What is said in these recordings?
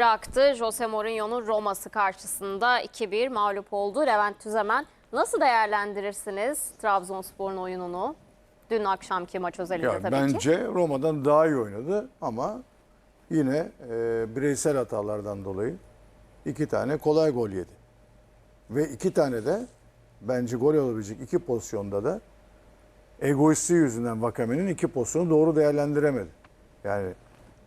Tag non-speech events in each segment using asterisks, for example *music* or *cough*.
bıraktı. Jose Mourinho'nun Roma'sı karşısında 2-1 mağlup oldu. Levent Tüzemen nasıl değerlendirirsiniz Trabzonspor'un oyununu? Dün akşamki maç özelinde Ya tabii ki. bence Roma'dan daha iyi oynadı ama yine e, bireysel hatalardan dolayı iki tane kolay gol yedi. Ve iki tane de bence gol olabilecek iki pozisyonda da egoistliği yüzünden Vakame'nin iki pozisyonu doğru değerlendiremedi. Yani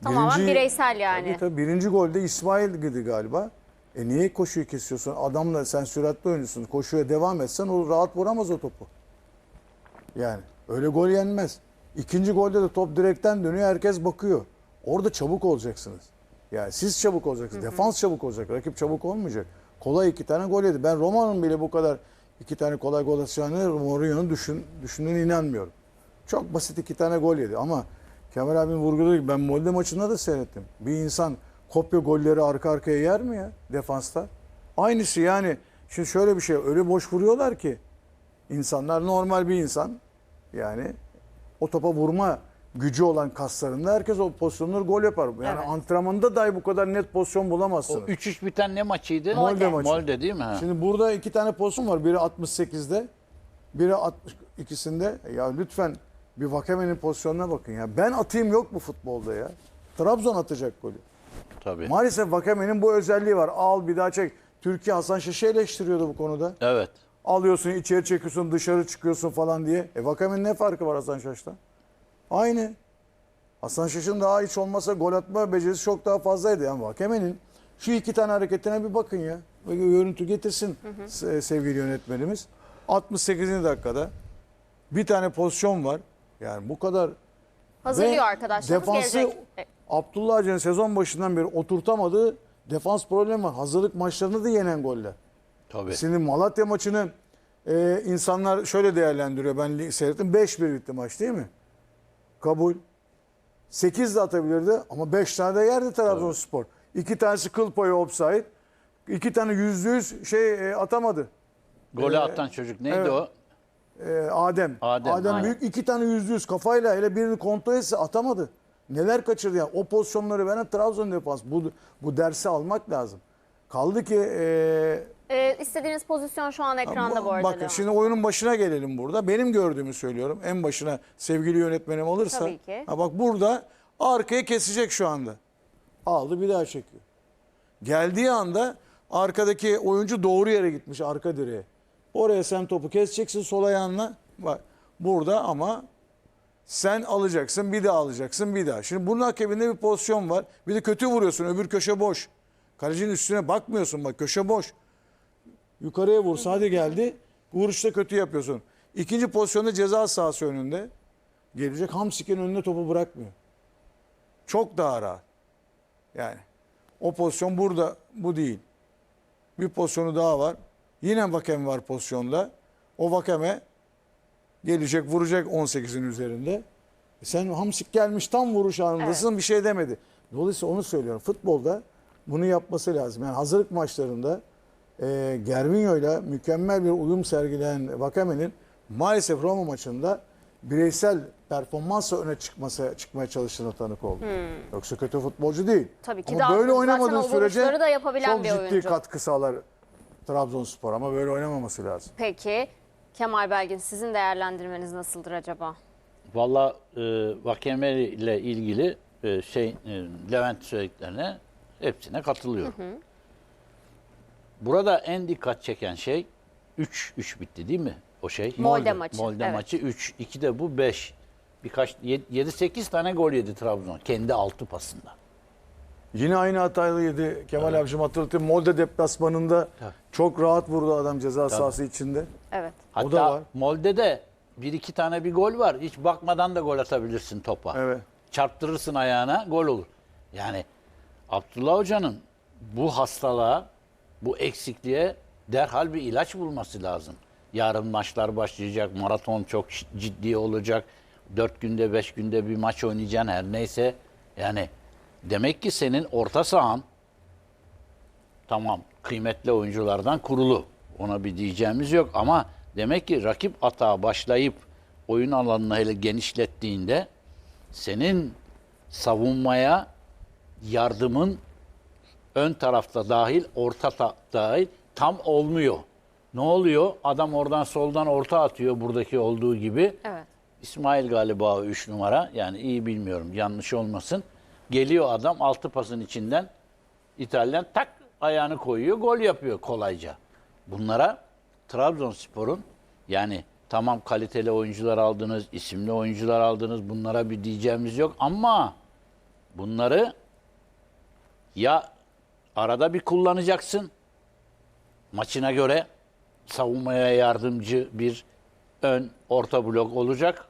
Tamamen bireysel yani. Tabii, tabii. Birinci golde İsmail gidi galiba. E niye koşuyu kesiyorsun? Adamla sen süratli oyuncusun. Koşuya devam etsen o rahat vuramaz o topu. Yani öyle gol yenmez. İkinci golde de top direkten dönüyor. Herkes bakıyor. Orada çabuk olacaksınız. Yani siz çabuk olacaksınız. Defans çabuk olacak. Rakip çabuk olmayacak. Kolay iki tane gol yedi. Ben Roma'nın bile bu kadar iki tane kolay gol atacağını Mourinho'nun düşün, düşündüğüne inanmıyorum. Çok basit iki tane gol yedi ama Kemal abinin vurguladığı gibi ben Molde maçında da seyrettim. Bir insan kopya golleri arka arkaya yer mi ya defansta? Aynısı yani. Şimdi şöyle bir şey öyle boş vuruyorlar ki insanlar normal bir insan yani o topa vurma gücü olan kaslarında herkes o pozisyonları gol yapar. Yani Evet. antrenmanda dahi bu kadar net pozisyon O bulamazsınız. 3-3 biten ne maçıydı? Molde maçı. Molde değil mi? Ha. Şimdi burada iki tane pozisyon var. Biri 68'de, biri 62'sinde. Ya lütfen bir Vakame'nin pozisyonuna bakın ya. Ben atayım yok mu futbolda ya? Trabzon atacak golü. Tabii. Maalesef Vakame'nin bu özelliği var. Al bir daha çek. Türkiye Hasan Şaş'ı eleştiriyordu bu konuda. Evet. Alıyorsun içeri çekiyorsun dışarı çıkıyorsun falan diye. E Vakame'nin ne farkı var Hasan Şaş'tan? Aynı. Hasan Şaş'ın daha hiç olmasa gol atma becerisi çok daha fazlaydı. Yani Vakame'nin şu iki tane hareketine bir bakın ya. Ve görüntü getirsin se- sevgili yönetmenimiz. 68. dakikada bir tane pozisyon var. Yani bu kadar Hazırlıyor ve arkadaşlarımız defansı gelecek. Abdullah Avcı'nın sezon başından beri oturtamadığı defans problemi var. Hazırlık maçlarında da yenen goller. Tabii. Şimdi Malatya maçını e, insanlar şöyle değerlendiriyor. Ben seyrettim. 5-1 bitti maç değil mi? Kabul. 8 de atabilirdi ama 5 tane de yerdi Trabzonspor. İki tanesi kıl payı offside. İki tane yüzde yüz şey e, atamadı. Golü Ee, atan çocuk neydi evet. o? E, Adem. Adem, aynen. büyük iki tane yüzde yüz kafayla hele birini kontrol etse atamadı. Neler kaçırdı ya. O pozisyonları veren Trabzon defans. Bu, bu dersi almak lazım. Kaldı ki e, e, istediğiniz pozisyon şu an ekranda bu arada. Bakın Levent. şimdi oyunun başına gelelim burada. Benim gördüğümü söylüyorum. En başına sevgili yönetmenim alırsa. Tabii ki. Ha bak burada arkaya kesecek şu anda. Aldı bir daha çekiyor. Geldiği anda arkadaki oyuncu doğru yere gitmiş arka direğe. Oraya sen topu keseceksin sol ayağınla. Bak burada ama sen alacaksın bir daha alacaksın bir daha. Şimdi bunun akabinde bir pozisyon var. Bir de kötü vuruyorsun öbür köşe boş. Kalecinin üstüne bakmıyorsun bak köşe boş. Yukarıya vur. Hadi geldi. Vuruşta kötü yapıyorsun. İkinci pozisyonda ceza sahası önünde. Gelecek Hamsik'in önünde topu bırakmıyor. Çok daha rahat. Yani o pozisyon burada bu değil. Bir pozisyonu daha var. Yine Vakeme var pozisyonda. O Vakeme gelecek vuracak 18'in üzerinde. E Sen Hamsik gelmiş tam vuruş anındasın bir şey demedi. Dolayısıyla onu söylüyorum. Futbolda bunu yapması lazım. Yani hazırlık maçlarında e, Gervinho'yla mükemmel bir uyum sergileyen Vakame'nin maalesef Roma maçında bireysel performansla öne çıkması çıkmaya çalıştığına tanık oldum. Yoksa kötü futbolcu değil. Hmm. Tabii ki Ama böyle oynamadığı sürece da yapabilen çok bir ciddi oyuncu. katkı sağlar Trabzonspor ama böyle oynamaması lazım. Peki Kemal Belgin sizin değerlendirmeniz nasıldır acaba? Valla e, Vakeme ile ilgili e, şey e, Levent söylediklerine hepsine katılıyorum. Burada en dikkat çeken şey 3-3 bitti değil mi? O şey. Molde maçı, Molde evet. maçı 3. 2 de bu 5. Birkaç 7-8 tane gol yedi Trabzon kendi altı pasında. Yine aynı hatayı yedi Kemal abicim hatırlatayım. Molde deplasmanında çok rahat vurdu adam ceza sahası içinde. Evet. Hatta da var. Molde'de bir iki tane bir gol var. Hiç bakmadan da gol atabilirsin topa. Evet. Çarptırırsın ayağına gol olur. Yani Abdullah Hoca'nın bu hastalığa, bu eksikliğe derhal bir ilaç bulması lazım. Yarın maçlar başlayacak, maraton çok ciddi olacak. Dört günde, beş günde bir maç oynayacaksın her neyse. Yani demek ki senin orta sahan tamam kıymetli oyunculardan kurulu. Ona bir diyeceğimiz yok ama demek ki rakip atağa başlayıp oyun alanını hele genişlettiğinde senin savunmaya yardımın ön tarafta dahil, orta ta- dahil tam olmuyor. Ne oluyor? Adam oradan soldan orta atıyor buradaki olduğu gibi. Evet. İsmail galiba 3 numara. Yani iyi bilmiyorum yanlış olmasın. Geliyor adam altı pasın içinden İtalyan tak ayağını koyuyor gol yapıyor kolayca. Bunlara Trabzonspor'un yani tamam kaliteli oyuncular aldınız, isimli oyuncular aldınız. Bunlara bir diyeceğimiz yok ama bunları ya arada bir kullanacaksın maçına göre savunmaya yardımcı bir ön orta blok olacak.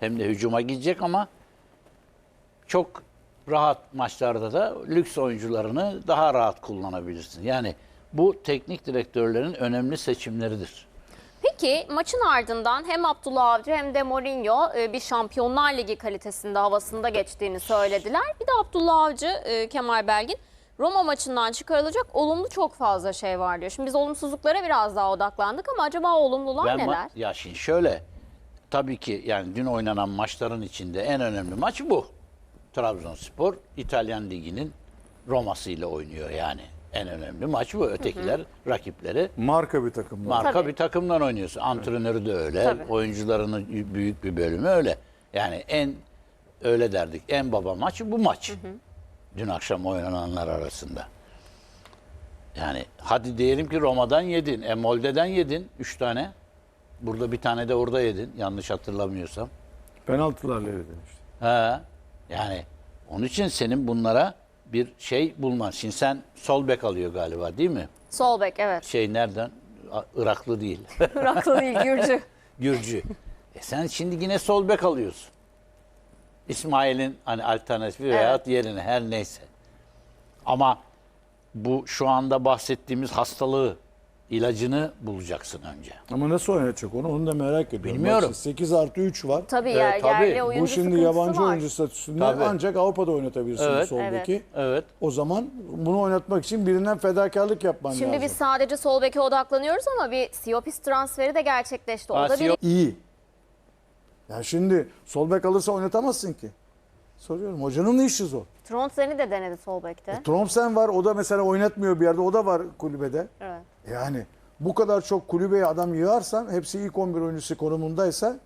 Hem de hücuma gidecek ama çok rahat maçlarda da lüks oyuncularını daha rahat kullanabilirsin. Yani bu teknik direktörlerin önemli seçimleridir. Peki maçın ardından hem Abdullah Avcı hem de Mourinho e, bir Şampiyonlar Ligi kalitesinde havasında geçtiğini söylediler. Bir de Abdullah Avcı, e, Kemal Belgin Roma maçından çıkarılacak olumlu çok fazla şey var diyor. Şimdi biz olumsuzluklara biraz daha odaklandık ama acaba olumlular Ben neler? ya şimdi şöyle tabii ki yani dün oynanan maçların içinde en önemli maç bu. Trabzonspor İtalyan Ligi'nin Roma'sı ile oynuyor yani. En önemli maç bu. Ötekiler rakipleri Marka bir takım. var. marka Tabii. bir takımdan oynuyorsun. Antrenörü de öyle. Tabii. Oyuncularının büyük bir bölümü öyle. Yani en öyle derdik. En baba maç bu maç. Dün akşam oynananlar arasında. Yani hadi diyelim ki Roma'dan yedin. Emolde'den yedin. Üç tane. Burada bir tane de orada yedin. Yanlış hatırlamıyorsam. Penaltılarla yedin işte. He. Yani onun için senin bunlara bir şey bulman. Şimdi sen sol bek alıyor galiba değil mi? Sol bek evet. Şey nereden? Iraklı değil. *laughs* Iraklı değil Gürcü. *laughs* Gürcü. E sen şimdi yine sol bek alıyorsun. İsmail'in hani alternatifi veya yerine her neyse. Ama bu şu anda bahsettiğimiz hastalığı ilacını bulacaksın önce. Ama nasıl oynatacak onu? Onu da merak ediyorum. Bilmiyorum. Bak şimdi 8 artı 3 var. Tabii Evet, yer, tabii. yerli Bu oyuncu Bu şimdi yabancı var. oyuncu statüsünde Tabii. ancak Avrupa'da oynatabilirsin Evet. soldaki. Evet. O zaman bunu oynatmak için birinden fedakarlık yapman Şimdi lazım. biz sadece sol beke odaklanıyoruz ama bir Siopis transferi de gerçekleşti. O da bir İyi. Ya şimdi sol bek alırsa oynatamazsın ki. Soruyorum. Hocanın da işi zor. Trondsen'i de denedi sol bekte. Trompsen var. O da mesela oynatmıyor bir yerde. O da var kulübede. Evet. Yani bu kadar çok kulübeye adam yığarsan hepsi ilk 11 oyuncusu konumundaysa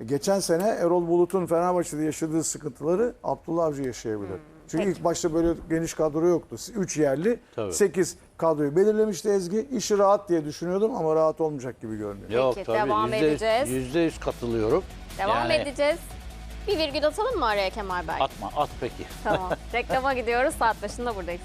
e, geçen sene Erol Bulut'un Fenerbahçe'de yaşadığı sıkıntıları Abdullah Avcı yaşayabilir. Çünkü ilk başta böyle geniş kadro yoktu. 3 yerli, Tabii. 8 kadroyu belirlemişti Ezgi. İşi rahat diye düşünüyordum ama rahat olmayacak gibi görünüyor. Yok Peki, tabii devam yüzde yüz- edeceğiz. Yüzde yüz katılıyorum. Devam Yani edeceğiz. Bir virgül atalım mı araya Kemal Bey? Atma at peki. Tamam. *laughs* Reklama gidiyoruz. Saat başında buradayız.